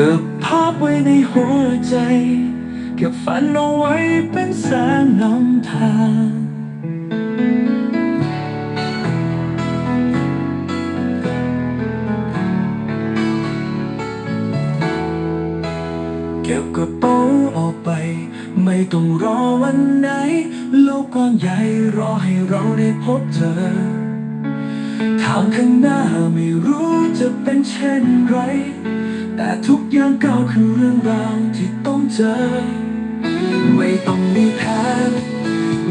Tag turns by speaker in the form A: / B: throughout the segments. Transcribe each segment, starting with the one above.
A: ก็บภาพไว้ในหัวใจ เก็บฝันเอาไว้เป็นแสงนำทางเก็บกระเป๋าออกไป ไม่ต้องรอวันไหน โลกกว้างใหญ่รอให้เราได้พบเธอางข้างหน้าไม่รู้จะเป็นเช่นไร แต่ทุกอย่างก้าวคือเรื่องราวที่ต้องเจอ ไม่ต้องมีแผน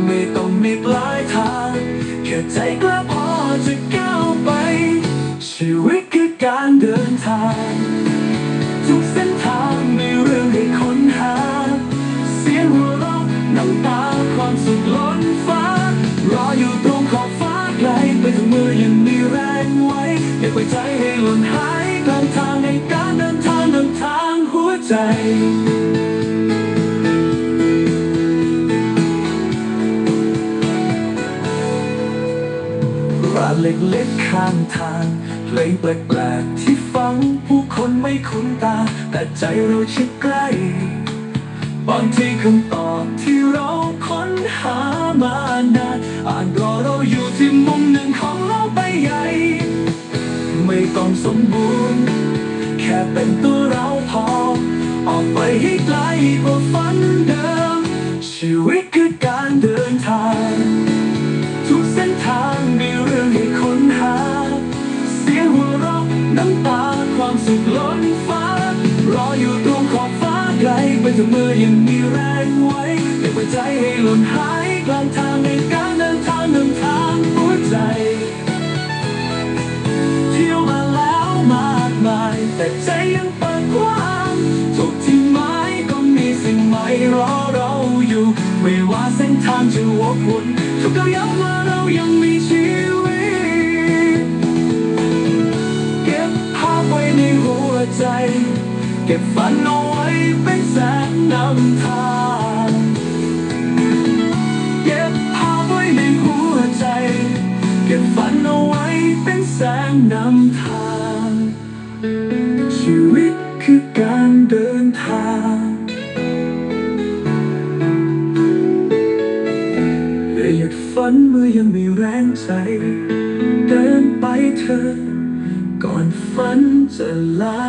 A: ไม่ต้องมีปลายทาง แค่ใจกล้าพอจะก้าวไป ชีวิตคือการเดินทาง ทุกเส้นทางมีเรื่องให้ค้นหา เสียงหัวเราะน้ำตาความสุขล้นฟ้า รออยู่ตรงขอบฟ้าไกลไปถึงมือยังมีแรงไว้ใจให้หล่นหายกลางทางในการเดินทางเดินทางหัวใจร้านเล็กๆข้างทางเพลงแปลกๆที่ฟังผู้คนไม่คุ้นตา แต่ใจเราชิดใกล้บางทีคำตอบที่เราค้นหามานาน ม่ต้องสมบูรณ์ แค่เป็นตัวเราพอ ออกไปให้ไกลกว่าฝันเดิม ชีวิตคือการเดินทาง ทุกเส้นทางมีเรื่องให้ค้นหา เสียงหัวเราะน้ำตาความสุขล้นฟ้า รออยู่ตรงขอบฟ้าไกลไปถึงมือยังมีแรงไว้ไม่ปล่อยใจให้หล่นหายกลางทาง แต่ใจยังเปิดกว้างทุกที่หมายก็มีสิ่งใหม่รอเราอยู่ ไม่ว่าเส้นทางจะวกวนทุกก้ย่างว่าเรายังมีชีวิต เก็บภาพไว้ในหัวใจ เก็บฝันเอาไว้เป็นแสงนำทางเก็บภาพไว้ในหัวใจ เก็บฝันเอาไว้เป็นแสงนำทาง คือการเดินทางอย่าหยุดฝันเมื่อยังมีแรงใจ เดินไปเธอ ก่อนฝันจะลา